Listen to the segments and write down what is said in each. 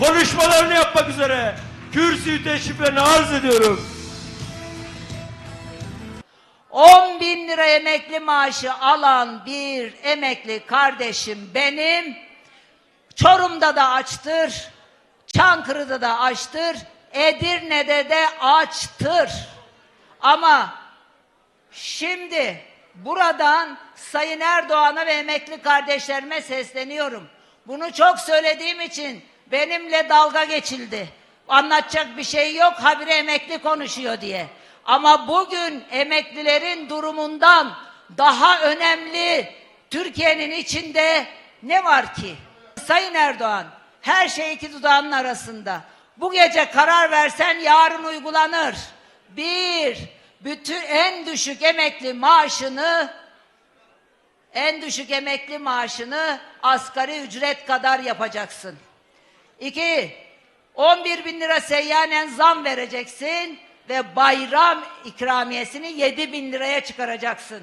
konuşmalarını yapmak üzere kürsüyü teşriflerini arz ediyorum. 10 bin lira emekli maaşı alan bir emekli kardeşim benim. Çorum'da da açtır, Çankırı'da da açtır, Edirne'de de açtır. Ama şimdi buradan Sayın Erdoğan'a ve emekli kardeşlerime sesleniyorum. Bunu çok söylediğim için benimle dalga geçildi. Anlatacak bir şey yok, habire emekli konuşuyor diye. Ama bugün emeklilerin durumundan daha önemli Türkiye'nin içinde ne var ki? Sayın Erdoğan, her şey iki dudağının arasında. Bu gece karar versen yarın uygulanır. Bir, bütün en düşük emekli maaşını en düşük emekli maaşını asgari ücret kadar yapacaksın. İki, 11 bin lira seyyanen zam vereceksin ve bayram ikramiyesini 7 bin liraya çıkaracaksın.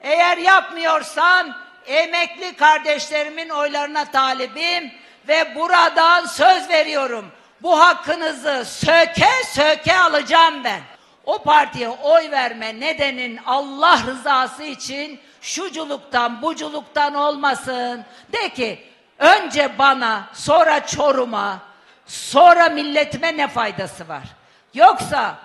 Eğer yapmıyorsan emekli kardeşlerimin oylarına talibim ve buradan söz veriyorum. Bu hakkınızı söke söke alacağım ben. O partiye oy verme nedenin Allah rızası için şuculuktan buculuktan olmasın. De ki önce bana sonra Çorum'a sonra milletime ne faydası var? Yoksa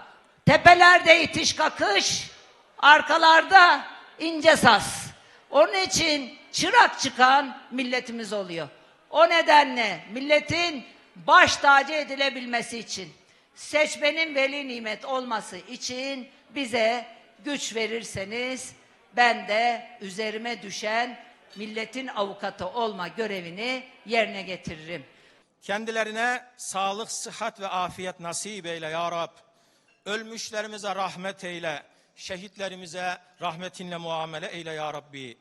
tepelerde itiş kakış arkalarda ince sas. Onun için çırak çıkan milletimiz oluyor. O nedenle milletin baş tacı edilebilmesi için, seçmenin veli nimet olması için bize güç verirseniz ben de üzerime düşen milletin avukatı olma görevini yerine getiririm. Kendilerine sağlık, sıhhat ve afiyet nasip eyle ya Rab. Ölmüşlerimize rahmet eyle. Şehitlerimize rahmetinle muamele eyle ya Rabbi.